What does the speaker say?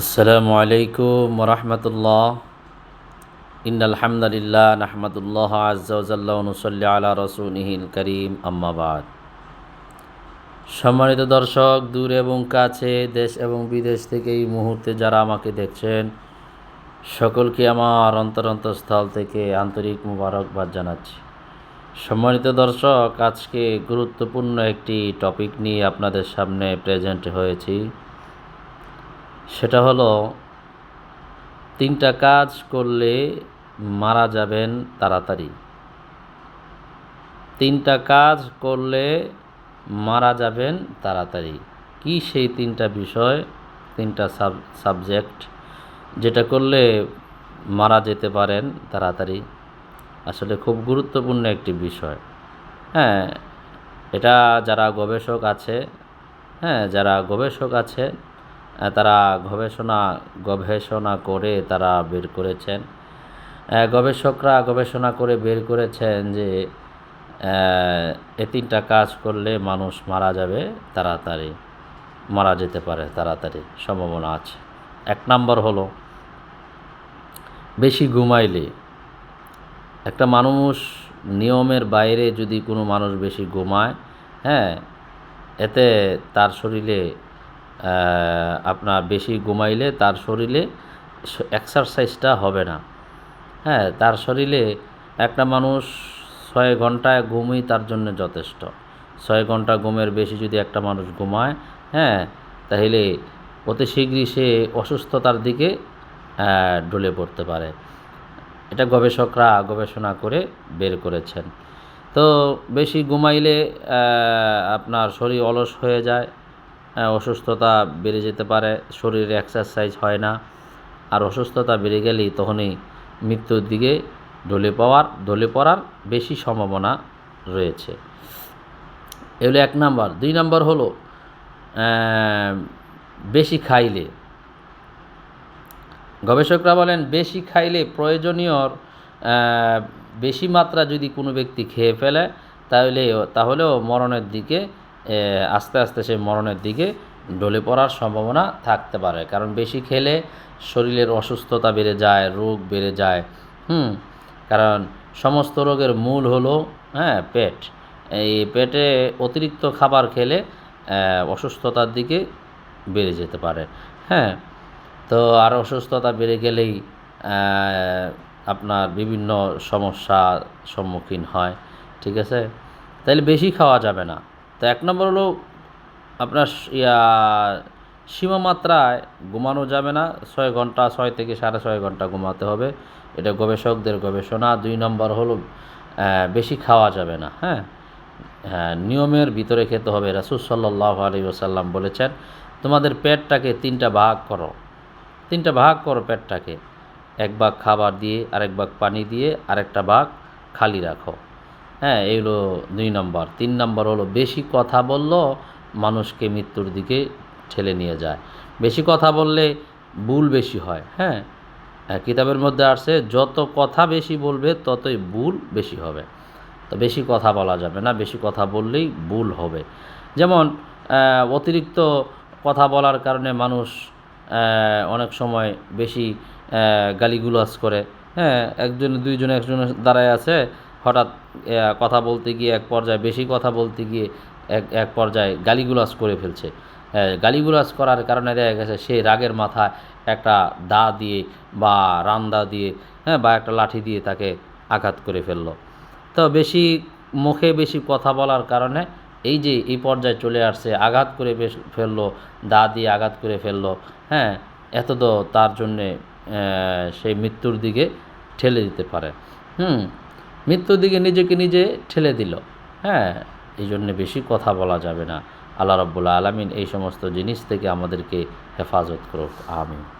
আসসালামু আলাইকুম রহমতুল্লাহ ইন আলহামদুলিল্লাহ নাহমদুল্লাহ আজ্জাল্লাহনুসল্লি আলা রসুলহিল করিম আম্মাবাদ সম্মানিত দর্শক, দূর এবং কাছে, দেশ এবং বিদেশ থেকে এই মুহূর্তে যারা আমাকে দেখছেন, সকলকে আমার অন্তর অন্তঃস্থল থেকে আন্তরিক মুবারকবাদ জানাচ্ছি। সম্মানিত দর্শক, আজকে গুরুত্বপূর্ণ একটি টপিক নিয়ে আপনাদের সামনে প্রেজেন্ট হয়েছি। সেটা হলো, তিনটা কাজ করলে মারা যাবেন তাড়াতাড়ি। তিনটা কাজ করলে মারা যাবেন তাড়াতাড়ি। কি সেই তিনটা বিষয়, তিনটা সাব, সাবজেক্ট যেটা করলে মারা যেতে পারেন তাড়াতাড়ি? আসলে খুব গুরুত্বপূর্ণ একটি বিষয়। হ্যাঁ এটা যারা গবেষক আছে হ্যাঁ যারা গবেষক আছে তারা গবেষণা গবেষণা করে তারা বের করেছেন। গবেষকরা গবেষণা করে বের করেছেন যে এ তিনটা কাজ করলে মানুষ মারা যাবে তাড়াতাড়ি, মারা যেতে পারে তাড়াতাড়ি, সম্ভাবনা আছে। এক নম্বর হলো, বেশি ঘুমাইলে, একটা মানুষ নিয়মের বাইরে যদি কোনো মানুষ বেশি ঘুমায় হ্যাঁ এতে তার শরীরে আপনার বেশি ঘুমাইলে তার শরীরে এক্সারসাইজটা হবে না। হ্যাঁ তার শরীরে একটা মানুষ ছয় ঘন্টায় ঘুমই তার জন্য যথেষ্ট। ছয় ঘণ্টা ঘুমের বেশি যদি একটা মানুষ ঘুমায় হ্যাঁ তাহলে অতি শীঘ্রই সে অসুস্থতার দিকে ঢলে পড়তে পারে। এটা গবেষকরা গবেষণা করে বের করেছেন। তো বেশি ঘুমাইলে আপনার শরীর অলস হয়ে যায়। অসুস্থতা বেড়ে যেতে পারে, শরীরে এক্সারসাইজ হয় না। আর অসুস্থতা বেড়ে গেলেই তখনই মৃত্যুর দিকে ঢলে পাওয়ার ঢলে পড়ার বেশি সম্ভাবনা রয়েছে। এগুলো এক নাম্বার। দুই নাম্বার হলো বেশি খাইলে। গবেষকরা বলেন, বেশি খাইলে প্রয়োজনীয় বেশি মাত্রা যদি কোনো ব্যক্তি খেয়ে ফেলে, তাহলে, তাহলেও মরণের দিকে আস্তে আস্তে সে মরণের দিকে ঢলে পড়ার সম্ভাবনা থাকতে পারে। কারণ বেশি খেলে শরীরের অসুস্থতা বেড়ে যায়, রোগ বেড়ে যায়। হুম? কারণ সমস্ত রোগের মূল হলো হ্যাঁ পেট। এই পেটে অতিরিক্ত খাবার খেলে অসুস্থতার দিকে বেড়ে যেতে পারে। হ্যাঁ? তো আর অসুস্থতা বেড়ে গেলেই আপনার বিভিন্ন সমস্যার সম্মুখীন হয়। ঠিক আছে? তাহলে বেশি খাওয়া যাবে না। তো এক নম্বর হলো আপনার ইয়া সীমা মাত্রায় ঘুমানো যাবে না। ছয় ঘণ্টা, ছয় থেকে সাড়ে ছয় ঘণ্টা ঘুমাতে হবে। এটা গবেষকদের গবেষণা। দুই নম্বর হলো বেশি খাওয়া যাবে না হ্যাঁ? হ্যাঁ নিয়মের ভিতরে খেতে হবে। রাসুল সাল্লাহ আলী ওসাল্লাম বলেছেন, তোমাদের পেটটাকে তিনটা ভাগ করো। তিনটা ভাগ করো পেটটাকে। এক ভাগ খাবার দিয়ে, আরেক ভাগ পানি দিয়ে, আরেকটা ভাগ খালি রাখো। হ্যাঁ এগুলো দুই নম্বর। তিন নম্বর হলো বেশি কথা বলল মানুষকে মৃত্যুর দিকে ঠেলে নিয়ে যায়। বেশি কথা বললে ভুল বেশি হয় হ্যাঁ? হ্যাঁ, কিতাবের মধ্যে আসছে যত কথা বেশি বলবে ততই ভুল বেশি হবে। তো বেশি কথা বলা যাবে না বেশি কথা বললেই ভুল হবে। যেমন অতিরিক্ত কথা বলার কারণে মানুষ অনেক সময় বেশি আহ, গালিগুলাজ করে হ্যাঁ? একজন দুইজন একজন দাঁড়ায় আছে হঠাৎ কথা বলতে গিয়ে এক পর্যায়ে, বেশি কথা বলতে গিয়ে এক এক পর্যায়ে গালিগুলাজ করে ফেলছে। গালিগুলাজ করার কারণে দেখা গেছে সে রাগের মাথায় একটা দা দিয়ে বা রান্দা দিয়ে হ্যাঁ বা একটা লাঠি দিয়ে তাকে আঘাত করে ফেলল। তো বেশি মুখে বেশি কথা বলার কারণে এই যে এই পর্যায়ে চলে আসছে, আঘাত করে বেশ ফেলল, দা দিয়ে আঘাত করে ফেলল হ্যাঁ এত তো তার জন্যে সেই মৃত্যুর দিকে ঠেলে দিতে পারে। হুম মৃত্যুর দিকে নিজেকে নিজে ঠেলে দিল। হ্যাঁ এই জন্যে বেশি কথা বলা যাবে না। আল্লাহ রব্বুল্লা আলমিন এই সমস্ত জিনিস থেকে আমাদেরকে হেফাজত করুক। আমিন।